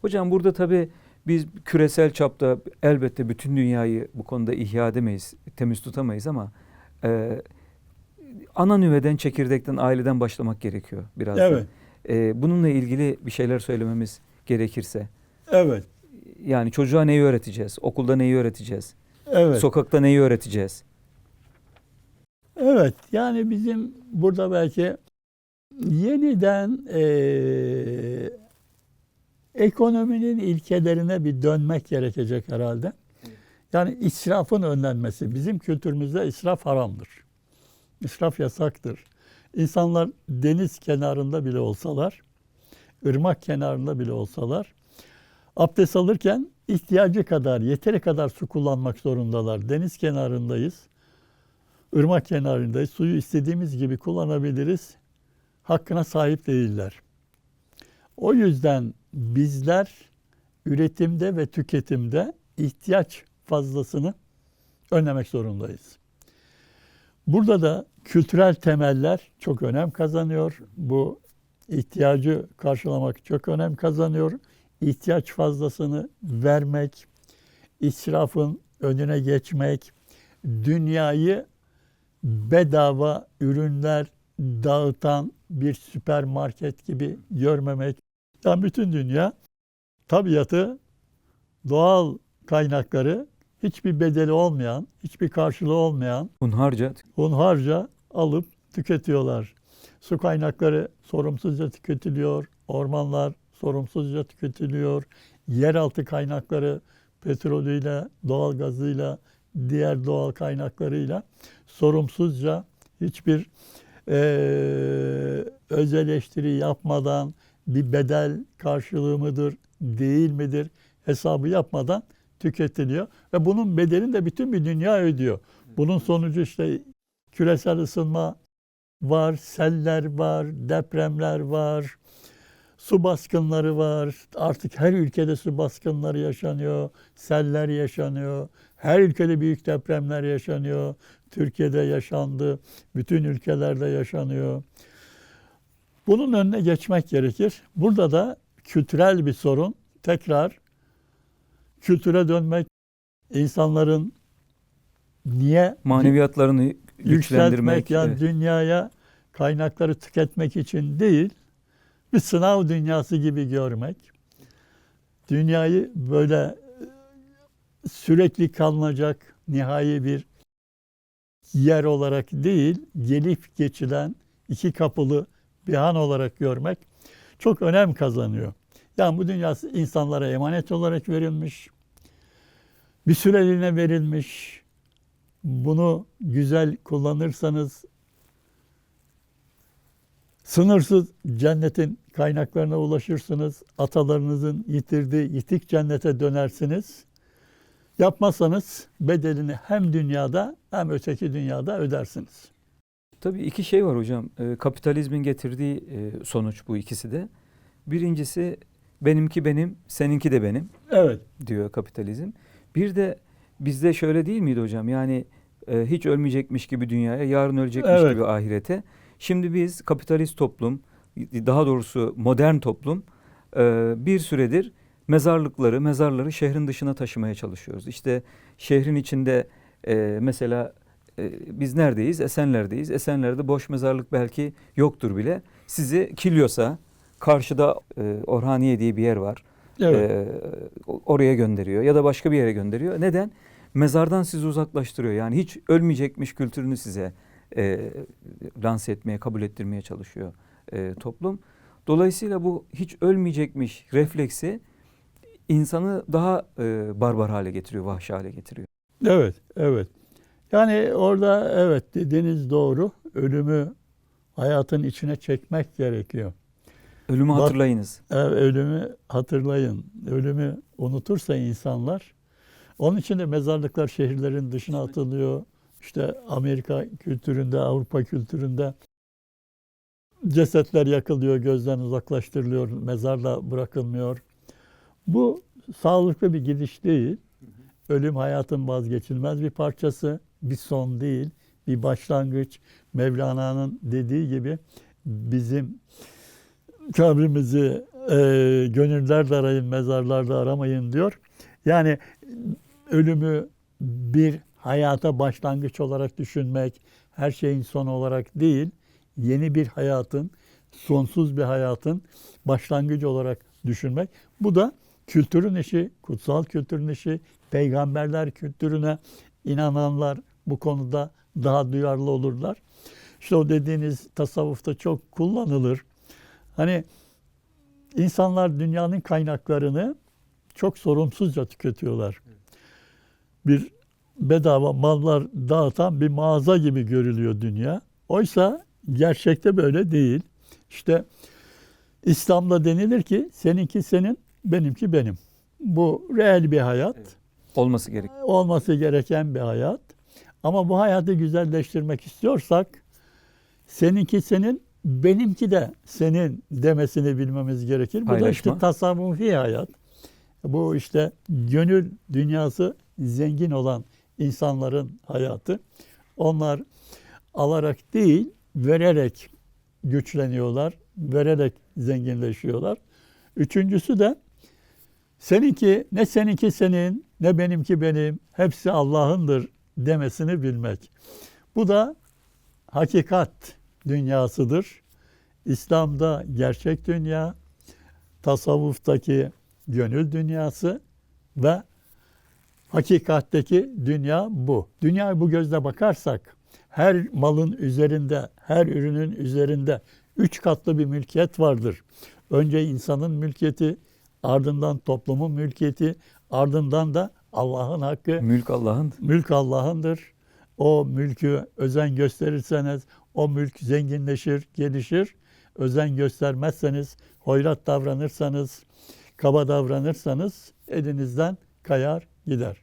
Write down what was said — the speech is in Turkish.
Hocam burada tabii biz küresel çapta elbette bütün dünyayı bu konuda ihya edemeyiz, temiz tutamayız ama e, ana nüveden, çekirdekten, aileden başlamak gerekiyor biraz da. Evet, E, bununla ilgili bir şeyler söylememiz gerekirse. evet, Yani çocuğa neyi öğreteceğiz? Okulda neyi öğreteceğiz? evet. Sokakta neyi öğreteceğiz? Evet, yani bizim burada belki yeniden eee, ekonominin ilkelerine bir dönmek gerekecek herhalde. Yani israfın önlenmesi. Bizim kültürümüzde israf haramdır. İsraf yasaktır. İnsanlar deniz kenarında bile olsalar, ırmak kenarında bile olsalar, abdest alırken ihtiyacı kadar, yeteri kadar su kullanmak zorundalar. Deniz kenarındayız. Irmak kenarındayız. Suyu istediğimiz gibi kullanabiliriz. Hakkına sahip değiller. O yüzden bizler üretimde ve tüketimde ihtiyaç fazlasını önlemek zorundayız. Burada da kültürel temeller çok önem kazanıyor. Bu ihtiyacı karşılamak çok önem kazanıyor. İhtiyaç fazlasını vermek, israfın önüne geçmek, dünyayı bedava ürünler dağıtan bir süpermarket gibi görmemek. Yani bütün dünya tabiatı, doğal kaynakları hiçbir bedeli olmayan, hiçbir karşılığı olmayan Hunharca hunharca alıp tüketiyorlar. Su kaynakları sorumsuzca tüketiliyor, ormanlar sorumsuzca tüketiliyor, yeraltı kaynakları petrolüyle, doğalgazıyla, diğer doğal kaynaklarıyla sorumsuzca hiçbir eee öz eleştiri yapmadan bir bedel karşılığı mıdır, değil midir hesabı yapmadan tüketiliyor. Ve bunun bedelini de bütün bir dünya ödüyor. Bunun sonucu işte küresel ısınma var, seller var, depremler var, su baskınları var. Artık her ülkede su baskınları yaşanıyor, seller yaşanıyor. Her ülkede büyük depremler yaşanıyor. Türkiye'de yaşandı, bütün ülkelerde yaşanıyor. Bunun önüne geçmek gerekir. Burada da kültürel bir sorun. Tekrar kültüre dönmek, insanların niye maneviyatlarını yükseltmek, güçlendirmek. yani evet. dünyaya kaynakları tüketmek için değil, bir sınav dünyası gibi görmek. Dünyayı böyle sürekli kalınacak nihai bir yer olarak değil, gelip geçilen iki kapılı bir han olarak görmek çok önem kazanıyor. Yani bu dünya insanlara emanet olarak verilmiş, bir süreliğine verilmiş. Bunu güzel kullanırsanız sınırsız cennetin kaynaklarına ulaşırsınız. Atalarınızın yitirdiği yitik cennete dönersiniz. Yapmazsanız bedelini hem dünyada hem öteki dünyada ödersiniz. Tabii iki şey var hocam. Ee, kapitalizmin getirdiği e, sonuç bu ikisi de. Birincisi benimki benim, seninki de benim Evet, diyor kapitalizm. Bir de bizde şöyle değil miydi hocam? Yani e, hiç ölmeyecekmiş gibi dünyaya, yarın ölecekmiş Evet. gibi ahirete. Şimdi biz kapitalist toplum, daha doğrusu modern toplum e, bir süredir mezarlıkları, mezarları şehrin dışına taşımaya çalışıyoruz. İşte şehrin içinde e, mesela e, biz neredeyiz? Esenler'deyiz. Esenler'de boş mezarlık belki yoktur bile. Sizi Kilyos'a, karşıda e, Orhaniye diye bir yer var. evet. Ee, oraya gönderiyor ya da başka bir yere gönderiyor. Neden? Mezardan sizi uzaklaştırıyor. Yani hiç ölmeyecekmiş kültürünü size e, lanse etmeye, kabul ettirmeye çalışıyor e, toplum. Dolayısıyla bu hiç ölmeyecekmiş refleksi insanı daha e, barbar hale getiriyor, vahşi hale getiriyor. Evet, evet. Yani orada evet dediğiniz doğru. Ölümü hayatın içine çekmek gerekiyor. Ölümü Bak- hatırlayınız. E, Ölümü hatırlayın. Ölümü unutursa insanlar. Onun için de mezarlıklar şehirlerin dışına atılıyor. İşte Amerika kültüründe, Avrupa kültüründe cesetler yakılıyor, gözden uzaklaştırılıyor, mezarla bırakılmıyor. Bu sağlıklı bir gidiş değil. Ölüm hayatın vazgeçilmez bir parçası, bir son değil, bir başlangıç. Mevlana'nın dediği gibi bizim kabrimizi e, gönüllerde arayın, mezarlarda aramayın diyor. Yani ölümü bir hayata başlangıç olarak düşünmek, her şeyin son olarak değil, yeni bir hayatın, sonsuz bir hayatın başlangıcı olarak düşünmek. Bu da kültürün işi, kutsal kültürün işi, peygamberler kültürüne inananlar bu konuda daha duyarlı olurlar. İşte o dediğiniz tasavvufta çok kullanılır. Hani insanlar dünyanın kaynaklarını çok sorumsuzca tüketiyorlar. Bir bedava mallar dağıtan bir mağaza gibi görülüyor dünya. Oysa gerçekte böyle değil. İşte İslam'da denilir ki seninki senin, benimki benim. Bu reel bir hayat. Evet. Olması gerek. Olması gereken bir hayat. Ama bu hayatı güzelleştirmek istiyorsak seninki senin, benimki de senin demesini bilmemiz gerekir. Bu da işte tasavvufi hayat. Bu işte gönül dünyası zengin olan insanların hayatı. Onlar alarak değil, vererek güçleniyorlar, vererek zenginleşiyorlar. Üçüncüsü de seninki ne seninki senin ne benimki benim hepsi Allah'ındır demesini bilmek. Bu da hakikat dünyasıdır. İslam'da gerçek dünya, tasavvuftaki gönül dünyası ve hakikatteki dünya bu. Dünyaya bu gözle bakarsak her malın üzerinde, her ürünün üzerinde üç katlı bir mülkiyet vardır. Önce insanın mülkiyeti, ardından toplumun mülkiyeti, ardından da Allah'ın hakkı. Mülk Allah'ın. Mülk Allah'ındır. O mülkü özen gösterirseniz o mülk zenginleşir, gelişir. Özen göstermezseniz, hoyrat davranırsanız, kaba davranırsanız elinizden kayar gider.